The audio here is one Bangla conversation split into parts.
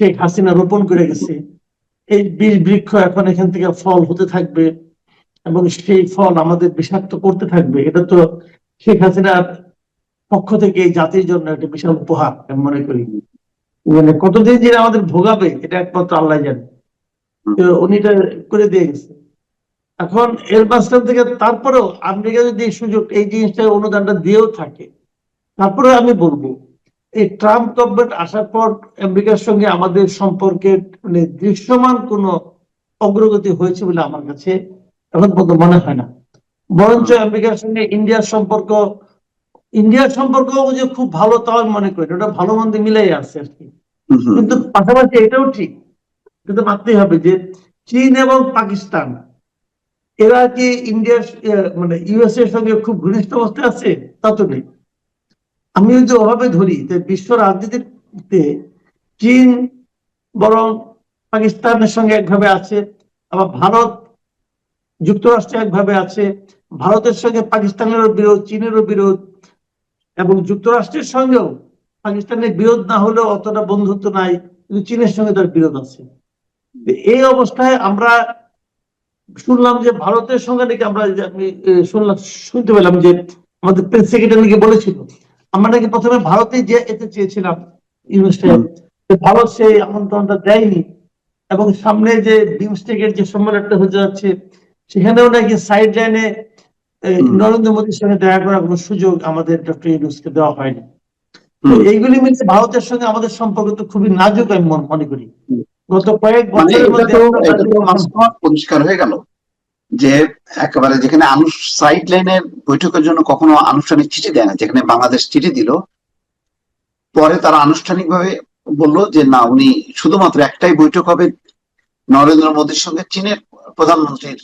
শেখ হাসিনা রোপণ করে গেছে। এই বীজ বৃক্ষ এখন এখান থেকে ফল হতে থাকবে এবং সেই ফল আমাদের বিষাক্ত করতে থাকবে। এটা তো শেখ হাসিনার পক্ষ থেকে জাতির জন্য একটা বিশাল উপহার, আমি মনে করি। মানে কতদিন যে আমাদের ভোগাবে, এটা একমাত্র আল্লাহ জানে। তো উনি এটা করে দিয়ে গেছে। এখন এর মাঝখান থেকে তারপরেও আমেরিকা যদি সুযোগ, এই জিনিসটা অনুদানটা দিয়েও থাকে তারপরে আমি বলব এই ট্রাম্প গভর্নমেন্ট আসার পর আমেরিকার সঙ্গে আমাদের সম্পর্কের মানে দৃশ্যমান কোন অগ্রগতি হয়েছে বলে আমার কাছে এখন পর্যন্ত মনে হয় না। বরঞ্চ আমেরিকার সঙ্গে ইন্ডিয়ার সম্পর্ক ইন্ডিয়ার সম্পর্ক যে খুব ভালো তাও আমি মনে করি ওটা ভালো মন্দ মিলাই আছে আর কি। কিন্তু পাশাপাশি এটাও ঠিক কিন্তু মানতেই হবে যে চীন এবং পাকিস্তান এরা কি ইন্ডিয়ার মানে ইউএস এর সঙ্গে খুব ঘনিষ্ঠ অবস্থায় আছে? তা তো নেই। আমি যদি ওভাবে ধরি, যে বিশ্ব রাজনীতিতে চীন বরং পাকিস্তানের সঙ্গে একভাবে আছে, আবার ভারত যুক্তরাষ্ট্র একভাবে আছে, ভারতের সঙ্গে পাকিস্তানেরও বিরোধ, চীনেরও বিরোধ, এবং যুক্তরাষ্ট্রের সঙ্গেও পাকিস্তানের বিরোধ না হলেও অতটা বন্ধুত্ব নাই, কিন্তু চীনের সঙ্গে তার বিরোধ আছে। এই অবস্থায় আমরা শুনলাম যে ভারতের সঙ্গে নাকি আমরা আমি শুনলাম, শুনতে পেলাম যে আমাদের প্রেস সেক্রেটারি নাকি বলেছিল আমরা নাকি প্রথমে ভারতে যে এতে চেয়েছিলাম ইউনিভার্সিটি ভারত সেই আমন্ত্রণটা দেয়নি এবং সামনে যে বিমস্টেকের যে সম্মেলনটা হতে যাচ্ছে সেখানেও নাকি সাইড লাইনে নরেন্দ্র মোদীর সঙ্গে দেখা করার কোনো সুযোগ আমাদের ডক্টর ইউনুসকে দেওয়া হয়নি। তো এইগুলি মিলে ভারতের সঙ্গে আমাদের সম্পর্ক তো খুবই নাজুক আমি মন- মনে করি। গত কয়েক মানে বছরের মধ্যে পরিষ্কার হয়ে গেল। যে একেবারে যেখানে সাইড লাইনে বৈঠকের জন্য কখনো আনুষ্ঠানিক চিঠি দেয় না, যেখানে বাংলাদেশ চিঠি দিল। পরে তারা আনুষ্ঠানিকভাবে বলল যে, না, উনি শুধুমাত্র একটাই বৈঠক হবে। নরেন্দ্র মোদীর সঙ্গে চীনের প্রধানমন্ত্রীর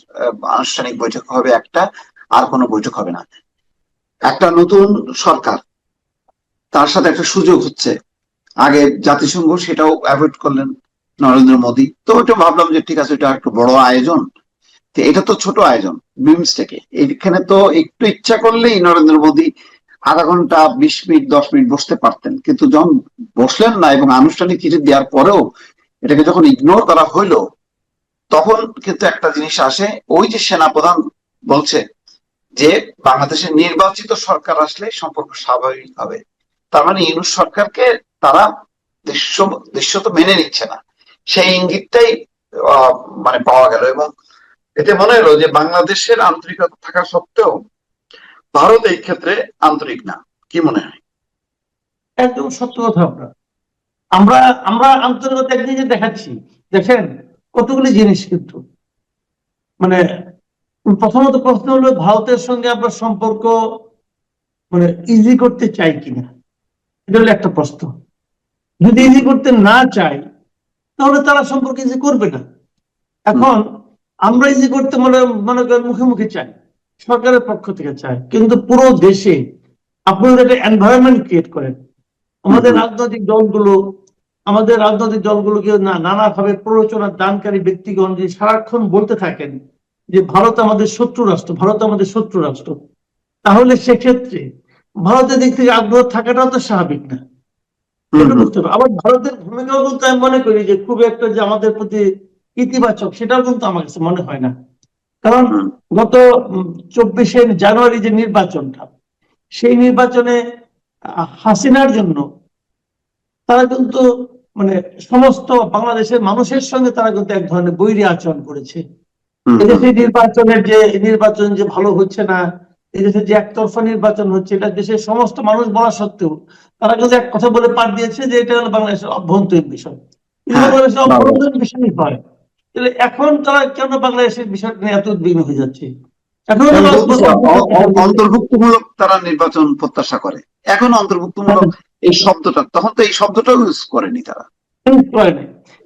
আনুষ্ঠানিক বৈঠক হবে একটা, আর কোনো বৈঠক হবে না। একটা নতুন সরকার। তার সাথে একটা সুযোগ হচ্ছে। আগে জাতিসংঘ সেটাও অ্যাভয়েড করলেন নরেন্দ্র মোদী। তো ওটা ভাবলাম যে, ঠিক আছে এটা একটু বড় আয়োজন। এটা তো ছোট আয়োজন বিমস্টেকে এখানে তো একটু ইচ্ছা করলেই নরেন্দ্র মোদী আধা ঘণ্টা, বিশ মিনিট, দশ মিনিট বসতে পারতেন। কিন্তু যখন বসলেন না এবং আনুষ্ঠানিক চিঠি দেওয়ার পরেও এটাকে যখন ইগনোর করা হইল, তখন কিন্তু একটা জিনিস আসে, ওই যে সেনাপ্রধান বলছে যে বাংলাদেশের নির্বাচিত সরকার আসলে সম্পর্ক স্বাভাবিক হবে। তার মানে ইউনুস সরকারকে তারা দৃশ্য দৃশ্য তো মেনে নিচ্ছে না। সেই ইঙ্গিতটাই মানে পাওয়া গেল এবং এতে মনে হলো যে বাংলাদেশের আন্তরিকতা থাকা সত্ত্বেও ভারত এই ক্ষেত্রে আন্তরিক না। কি মনে হয়? একদম সত্য কথা আপনার। আমরা আমরা আন্তর্জাতিক একদিকে দেখাচ্ছি। দেখেন, কতগুলি জিনিস কিন্তু। মানে প্রথমত প্রশ্ন হলো, ভারতের সঙ্গে আমরা সম্পর্ক মানে ইজি করতে চাই কিনা? এটা হলো একটা প্রশ্ন। যদি ইজি করতে না চাই তাহলে তারা সম্পর্ক ইজি করবে না। এখন আমরা ইজি করতে মনে মনে করেন মুখে মুখে চাই সরকারের পক্ষ থেকে চাই কিন্তু পুরো দেশে আপনি যদি একটা এনভায়রনমেন্ট ক্রিয়েট করেন। আমাদের রাজনৈতিক দলগুলো আমাদের রাজনৈতিক দলগুলোকে না নানাভাবে প্ররোচনার দানকারী ব্যক্তিগণ যে সারাক্ষণ বলতে থাকেন যে ভারত আমাদের শত্রু রাষ্ট্র ভারত আমাদের শত্রু রাষ্ট্র তাহলে সেক্ষেত্রে ভারতের দিক থেকে আগ্রহ থাকাটাও তো স্বাভাবিক না। আবার ভারতের ভূমিকাও কিন্তু আমি মনে করি যে খুব একটা যে আমাদের প্রতি ইতিবাচক সেটাও কিন্তু আমার কাছে মনে হয় না। কারণ গত চব্বিশে জানুয়ারি যে নির্বাচনটা সেই নির্বাচনে হাসিনার জন্য তারা কিন্তু মানে সমস্ত বাংলাদেশের মানুষের সঙ্গে তারা কিন্তু এক ধরনের বৈরী আচরণ করেছে। এদেশে নির্বাচনের যে নির্বাচন যে ভালো হচ্ছে না এদেশে যে একতরফা নির্বাচন হচ্ছে এটা দেশের সমস্ত মানুষ বলা সত্ত্বেও তারা কিন্তু এক কথা বলে পাঠ দিয়েছে যে এটা হলো বাংলাদেশের অভ্যন্তরীণ বিষয়। এটা হ্যাঁ, বাংলাদেশের অভ্যন্তরীণ বিষয় হয় তাহলে এখন তারা কেন বাংলাদেশের বিষয়টা নিয়ে এত উদ্বিগ্ন হয়ে যাচ্ছে? এখন অন্তর্ভুক্তমূলক তারা নির্বাচন প্রত্যাশা করে। এখন অন্তর্ভুক্তমূলক এই শব্দটা তখন তো এই শব্দটাও ইউজ করেনি তারা।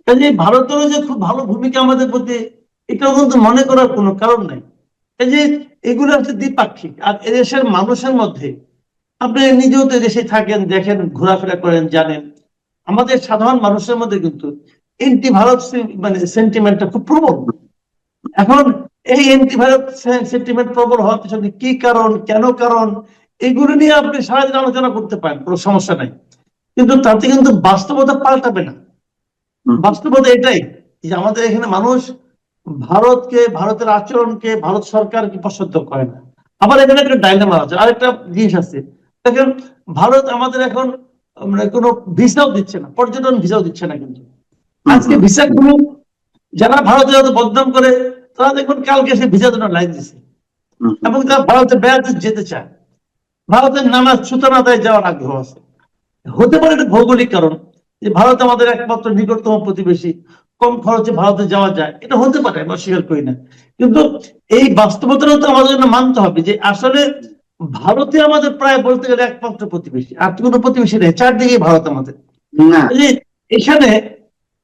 কাজে ভারতেরও যে খুব ভালো ভূমিকা আমাদের প্রতি এটাও কিন্তু মনে করার কোনো কারণ নাই। এই যে এগুলো হচ্ছে দ্বিপাক্ষিক। আর এদেশের মানুষের মধ্যে আপনি নিজেও তো এদেশে থাকেন দেখেন ঘোরাফেরা করেন জানেন। আমাদের সাধারণ মানুষের মধ্যে কিন্তু এন্টি ভারত মানে সেন্টিমেন্টটা খুব প্রবল। এখন এই এন্টি ভারত সেন্টিমেন্ট প্রবল হওয়ার পিছনে কি কারণ কেন কারণ এগুলো নিয়ে আপনি সারাদিন আলোচনা করতে পারেন কোনো সমস্যা নাই। কিন্তু তাতে কিন্তু বাস্তবতা পাল্টাবে না। বাস্তবতা এটাই যে আমাদের এখানে মানুষ ভারতকে ভারতের আচরণকে ভারত সরকারকে পছন্দ করে না। আবার এখানে একটা ডাইলেমা আছে আরেকটা জিনিস আছে। দেখেন ভারত আমাদের এখন মানে কোনো ভিসাও দিচ্ছে না পর্যটন ভিসাও দিচ্ছে না কিন্তু। আজকে ভিসা গুলো যারা ভারতে যত বদনাম করে তারা দেখুন কালকে সে ভিসা জন্য লাইন দিছে। এবং তারা ভারতে বেড়াতে যেতে চায়। ভারতের নানা সূচনাতায় যাওয়ার আগ্রহ আছে। হতে পারে এটা ভৌগোলিক কারণ যে ভারত আমাদের একমাত্র নিকটতম প্রতিবেশী। কম খরচে ভারতে যাওয়া যায়। এটা হতে পারে আমি অস্বীকার করি না। কিন্তু এই বাস্তবতাটাও তো আমাদের জন্য মানতে হবে যে আসলে ভারতে আমাদের প্রায় বলতে গেলে একমাত্র প্রতিবেশী। আর কোনো প্রতিবেশী নেই। চারদিকে ভারত আমাদের। না। এখানে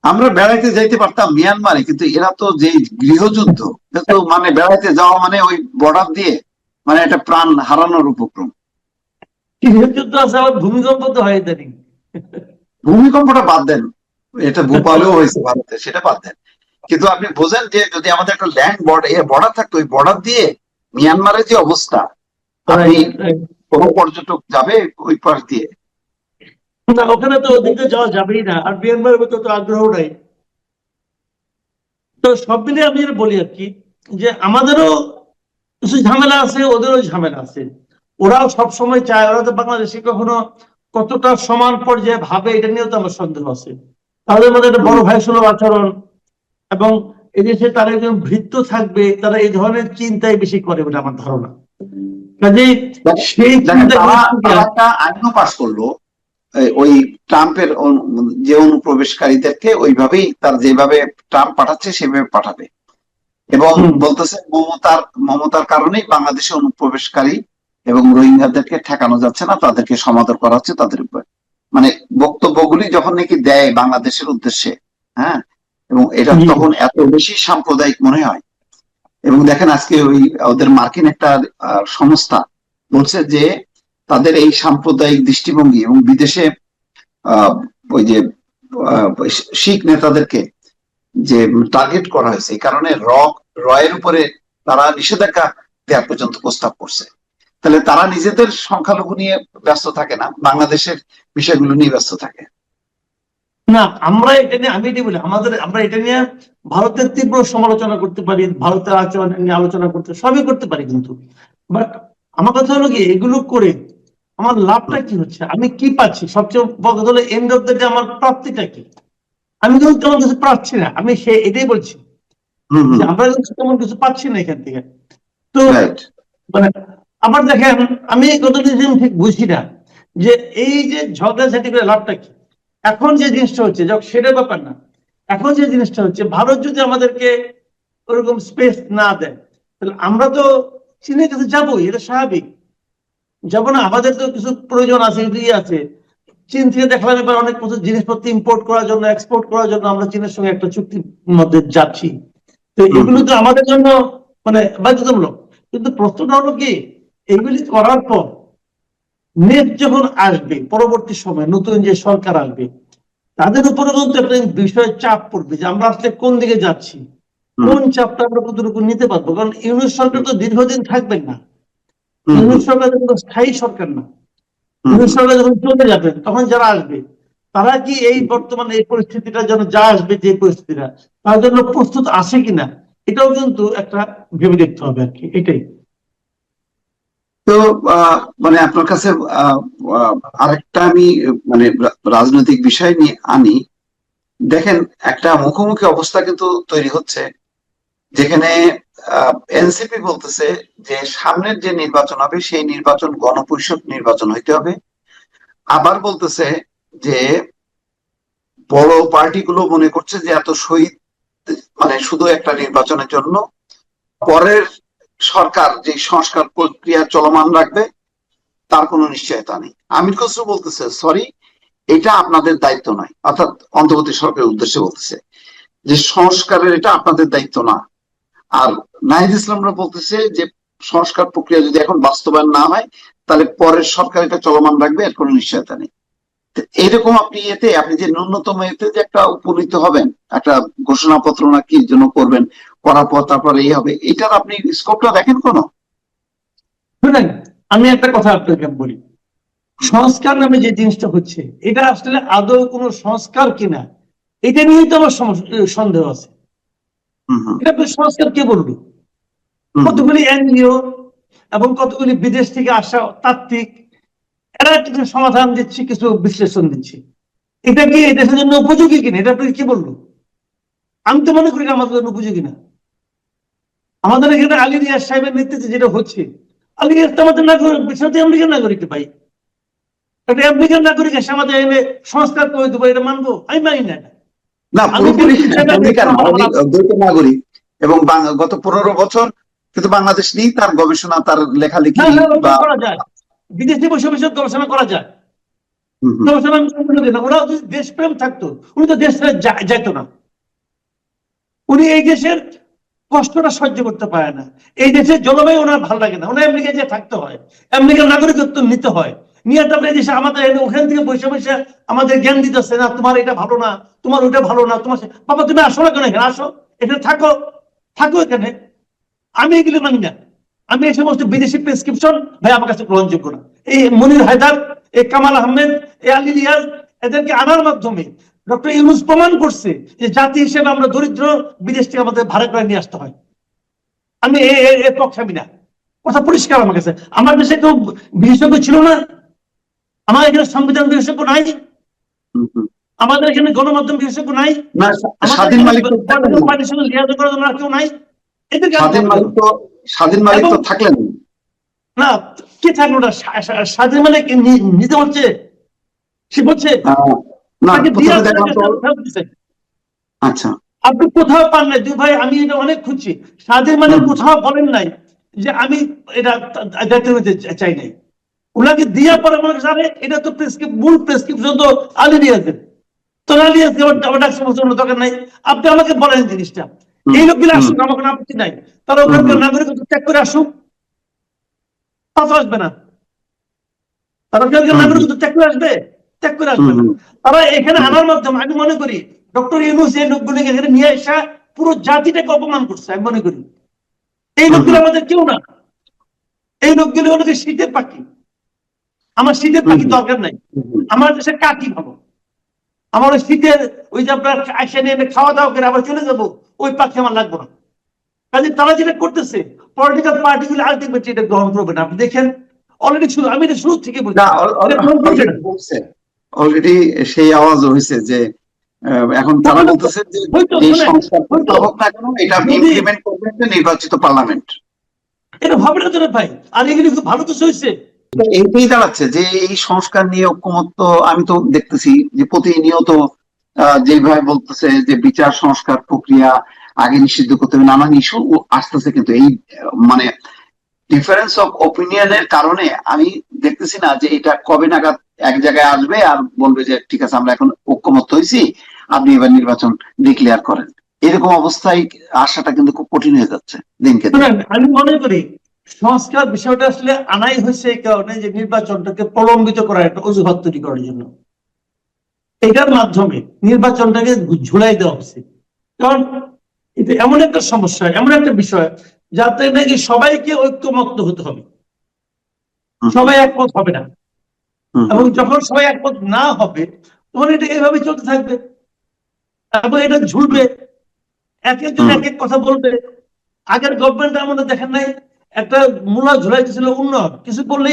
আমরা বেড়াইতে যাইতে পারতাম মিয়ানমারে কিন্তু এরা তো যে গৃহযুদ্ধ তো মানে বেড়াইতে যাওয়া মানে ওই বর্ডার দিয়ে মানে একটা প্রাণ হারানোর উপক্রম। গৃহযুদ্ধ আছে আবার ভূমিকম্প তো হয় ইদানিং ভূমিকম্পটা বাদ দেন এটা ভোপালেও হয়েছে ভারতে সেটা বাদ দেন। কিন্তু আপনি বোঝেন যে যদি আমাদের একটা ল্যান্ড বর্ডার বর্ডার থাকতো ওই বর্ডার দিয়ে মিয়ানমারের যে অবস্থা আপনি কোনো পর্যটক যাবে ওই পাশ দিয়ে। না ওখানে তো ওদিকে যাওয়া যাবেই না আর মিয়ানমারের মতো তো আগ্রহ নাই। তো সব মিলে আমি বলি আর কি যে আমাদেরও কিছু ঝামেলা আছে ওদেরও ঝামেলা আছে। ওরাও সব সময় চায় ওরা তো বাংলাদেশে কখনো কতটা সমান পর্যায়ে ভাবে এটা নিয়েও তো আমার সন্দেহ আছে। তাদের মধ্যে একটা বড় ভাই সুলভ আচরণ এবং এদেশে তারা একজন ভৃত্য থাকবে তারা এই ধরনের চিন্তাই বেশি করে বলে আমার ধারণা। কাজেই সেই চিন্তা আইনও পাশ করল ওই ট্রাম্পের যে অনুপ্রবেশকারীদেরকে ওইভাবেই তার যেভাবে ট্রাম্প পাঠাচ্ছে সেভাবে পাঠাবে। এবং বলতেছে মমতার মমতার কারণেই বাংলাদেশে অনুপ্রবেশকারী এবং রোহিঙ্গাদেরকে ঠেকানো যাচ্ছে না তাদেরকে সমাদর করা হচ্ছে তাদের উপর। মানে বক্তব্যগুলি যখন নাকি দেয় বাংলাদেশের উদ্দেশ্যে হ্যাঁ এবং এটা তখন এত বেশি সাম্প্রদায়িক মনে হয়। এবং দেখেন আজকে ওই ওদের মার্কিন একটা সংস্থা বলছে যে তাদের এই সাম্প্রদায়িক দৃষ্টিভঙ্গি এবং বিদেশে ওই যে শিখ নেতাদেরকে যে টার্গেট করা হয়েছে, এই কারণে রয়ের উপরে তারা নিষেধাজ্ঞা দেওয়ার পর্যন্ত প্রস্তাব করছে। তাহলে তারা নিজেদের সংখ্যালঘু নিয়ে ব্যস্ত থাকে না, বাংলাদেশের বিষয়গুলো নিয়ে ব্যস্ত থাকে? না, আমরা এটা নিয়ে, আমি এটাই বলি, আমাদের, আমরা এটা নিয়ে ভারতের তীব্র সমালোচনা করতে পারি, ভারতের আচরণ নিয়ে আলোচনা করতে, সবই করতে পারি কিন্তু। বাট আমার কথা হলো কি, এগুলো করে আমার লাভটা কি হচ্ছে? আমি কি পাচ্ছি? সবচেয়ে বড় কথা হলো এন্ড অফ দ্য ডে আমার প্রাপ্তিটা কি? আমি কিন্তু তেমন কিছু পাচ্ছি না। আমি সে এটাই বলছি। আমরা কিন্তু তেমন কিছু পাচ্ছি না এখান থেকে। তো মানে আবার দেখেন আমি কথাটা ঠিক বুঝি না যে এই যে ঝগড়া ঝগড়াঝাটি করে লাভটা কি? এখন যে জিনিসটা হচ্ছে যখন সেটা ব্যাপার না। এখন যে জিনিসটা হচ্ছে ভারত যদি আমাদেরকে ওরকম স্পেস না দেয় তাহলে আমরা তো চীনের কাছে যাবোই এটা স্বাভাবিক। যাব না আমাদের তো কিছু প্রয়োজন আছে এগুলি আছে। চীন থেকে দেখলাম এবার অনেক কিছু জিনিসপত্র ইম্পোর্ট করার জন্য এক্সপোর্ট করার জন্য আমরা চীনের সঙ্গে একটা চুক্তির মধ্যে যাচ্ছি। তো এগুলো তো আমাদের জন্য মানে বাধ্যতামূলক। কিন্তু প্রশ্নটা হলো কি এগুলি করার পর নেট যখন আসবে পরবর্তী সময় নতুন যে সরকার আসবে তাদের উপরে কিন্তু একটা বিষয় চাপ পড়বে যে আমরা আসলে কোন দিকে যাচ্ছি। কোন চাপটা আমরা কতটুকু নিতে পারব? কারণ ইউনিট সরকার তো দীর্ঘদিন থাকবেন না। হুম, সরকার কিন্তু স্থায়ী সরকার না সরকার যখন চলে যাবে তখন যারা আসবে তারা কি এই বর্তমানে এই পরিস্থিতিটা যেন যা আসবে যে পরিস্থিতিটা তার জন্য প্রস্তুত আছে কিনা এটাও কিন্তু একটা ভেবে দেখতে হবে আর কি এটাই। তো আহ, মানে আপনার কাছে আরেকটা আমি মানে রাজনৈতিক বিষয় নিয়ে আনি। দেখেন একটা মুখোমুখি অবস্থা কিন্তু তৈরি হচ্ছে যেখানে এনসিপি বলতেছে যে সামনের যে নির্বাচন হবে, সেই নির্বাচন গণপরিষদ নির্বাচন হইতে হবে। আবার বলতেছে যে বড় পার্টিগুলো মনে করছে যে এত শহীদ মানে শুধু একটা নির্বাচনের জন্য, পরের সরকার যে সংস্কার প্রক্রিয়া চলমান রাখবে, তার কোনো নিশ্চয়তা নেই। আমির খসরু বলতেছে সরি এটা আপনাদের দায়িত্ব নয়। অর্থাৎ অন্তর্বর্তী সরকারের উদ্দেশ্যে বলতেছে যে সংস্কারের এটা আপনাদের দায়িত্ব না। আর নাহিদ ইসলামরা বলতেছে যে সংস্কার প্রক্রিয়া যদি এখন বাস্তবায়ন না হয়, তাহলে পরের সরকার এটা চলমান রাখবে, এর কোনো নিশ্চয়তা নেই। এরকম আপনি এতে, আপনি যে ন্যূনতম এতে যে একটা উপনীত হবেন, একটা ঘোষণাপত্র না কি জন্য করবেন, করার পর তারপরে এই হবে, এটার আপনি স্কোপটা দেখেন কোনো? শুনেন, আমি একটা কথা আপনাকে বলি। সংস্কার নামে যে জিনিসটা হচ্ছে, এটা আসলে আদৌ কোনো সংস্কার কিনা, এটা নিয়েই তো আমার সন্দেহ আছে। এটা সংস্কার কে বলবে? কতগুলি এনজিও এবং কতগুলি বিদেশ থেকে আসা তাত্ত্বিক এরা কিছু সমাধান দিচ্ছে কিছু বিশ্লেষণ দিচ্ছে। এটা কি দেশের জন্য উপযোগী কিনা? এটা আপনাকে কি বলল? আমি তো মনে করি না আমাদের জন্য উপযোগী না। আমাদের এখানে আলী রিয়াজ সাহেবের নেতৃত্বে যেটা হচ্ছে আলী রিয়াজ তো আমাদের নাগরিক সাথে আমেরিকান নাগরিক ভাই। একটা আমেরিকান নাগরিক এসে আমাদের এনে সংস্কার করে দেবো এটা মানবো? আমি মানি না। না পুরোপুরি দ্বৈত নাগরিক এবং গত পনেরো বছর কিন্তু বাংলাদেশ নিয়ে তার গবেষণা তার লেখালেখি যায়। বিদেশে বসে বসে গবেষণা করা যায়। গবেষণা যদি দেশপ্রেম থাকতো উনি তো দেশ ছেড়ে যা- না। উনি এই দেশের কষ্টটা সহ্য করতে পারে না। এই দেশের জলবায়ু ওনার ভালো লাগে না। ওনার আমেরিকায় যে থাকতে হয় আমেরিকার নাগরিকত্ব নিতে হয় নিয়ে ওখান থেকে বসে বসে আমাদের জ্ঞান দিতেছে, না, তোমার এটা ভালো না, তোমার ওটা ভালো না, তোমার বাবা, তুমি আসো না কেন এখানে? আসো। এখানে থাকো। থাকো এখানে। আমি এগুলো মানি না। আমি এই সমস্ত বিদেশি প্রেসক্রিপশন ভাই, আমার কাছে গ্রহণযোগ্য না। এই মনির হায়দার কামাল আহমেদ আলী রিয়াজ, এদেরকে আনার মাধ্যমে ডক্টর ইউনুস প্রমাণ করছে যে জাতি হিসেবে আমরা দরিদ্র, বিদেশ থেকে আমাদের ভাড়া করে নিয়ে আসতে হয়। আমি এ- এ- পক্ষে আমি না। কথা পরিষ্কার আমার কাছে। আমার দেশে কেউ বিশেষজ্ঞ ছিল না। আমার এখানে সংবিধান বিশেষজ্ঞ নাই। আমাদের এখানে গণমাধ্যম বিশেষজ্ঞ নাই। স্বাধীন মালিক তো পার্টির সঙ্গে লিয়াজো করার জন্য কেউ নাই। স্বাধীন মালিক তো স্বাধীন মালিক তো থাকলেন না। না কে থাকল না? সা- সা- স্বাধীন কি নিতে হচ্ছে সে বলছে। আচ্ছা। আপনি কোথাও পান নাই। দুই ভাই আমি এটা অনেক খুঁজছি। স্বাধীন মানে কোথাও বলেন নাই যে আমি এটা চাই নাই। ওনাকে দিয়া পরে মনে করছে, আরে এটা তো প্রেসক্রিপ মূল প্রেসক্রিপশন তো আলী তো আলী আমার ডাক সমস্ত দরকার নাই। আপনি আমাকে বলেন জিনিসটা। এই লোকগুলো। আসুক আমার কোনো আপত্তি নাই তারা ওখানকার। নাগরিকত্ব ত্যাগ করে আসুক। তা তো আসবে না। তারা ওখানকার। নাগরিকত্ব ত্যাগ করে আসবে? ত্যাগ করে আসবে না। তারা এখানে আনার মাধ্যমে আমি মনে করি ডক্টর ইউনুস এই লোকগুলিকে এখানে নিয়ে আসা পুরো জাতিটাকে অপমান করছে আমি মনে করি। এই লোকগুলো আমাদের কেউ না। এই লোকগুলো হলো শীতের পাখি। আমার শীতের পাখি দরকার নাই। আমার দেশে কাকি ভালো। আমার ওই শীতের ওই যে আপনার আসে নিয়ে খাওয়া দাওয়া করে আবার চলে যাব ওই পাখি আমার লাগবে না। কাজে তারা যেটা করতেছে পলিটিক্যাল পার্টিগুলো আলটিমেটলি এটা গ্রহণ করবে না। আপনি দেখেন অলরেডি শুরু আমি এটা শুরু থেকে বলছি। অলরেডি সেই আওয়াজ হয়েছে যে এখন তারা বলতেছে যে শোনেন, সংস্কার। প্রস্তাবক না কেন এটা ইমপ্লিমেন্ট করবে নির্বাচিত পার্লামেন্ট এটা ভাবে না ভাই। আর এগুলি ভালো কিছু হয়েছে এইটাই দাঁড়াচ্ছে যে এই সংস্কার নিয়ে ঐক্যমত্য, আমি তো দেখতেছি যে প্রতিনিয়ত যেভাবে বলতেছে যে বিচার সংস্কার প্রক্রিয়া আগে নিষিদ্ধ করতে হবে, নানান ইস্যু আসতেছে কিন্তু এই মানে ডিফারেন্স অফ ওপিনিয়নের কারণে আমি দেখতেছি না যে এটা কবে নাগাদ এক জায়গায় আসবে আর বলবে যে ঠিক আছে আমরা এখন ঐক্যমত্য হয়েছি, আপনি এবার নির্বাচন ডিক্লেয়ার করেন। এরকম অবস্থায় আসাটা কিন্তু খুব কঠিন হয়ে যাচ্ছে দিনকে আমি মনে করি সংস্কার বিষয়টা আসলে আনাই হয়েছে এই কারণে যে নির্বাচনটাকে প্রলম্বিত করার একটা অজুহাত তৈরি করার জন্য। এটার মাধ্যমে নির্বাচনটাকে ঝুলাই দেওয়া হচ্ছে কারণ এটা এমন একটা সমস্যা এমন একটা বিষয় যাতে নাকি সবাইকে ঐক্যমত্য হতে হবে। সবাই একমত হবে না। এবং যখন সবাই একমত না হবে তখন এটা এভাবে চলতে থাকবে। এবং এটা ঝুলবে। এক একজন এক এক কথা বলবে। আগের গভর্নমেন্ট আমাদের দেখেন নাই? একটা মূলা ঝুলাইতেছিল উন্নয়ন। কিছু বললেই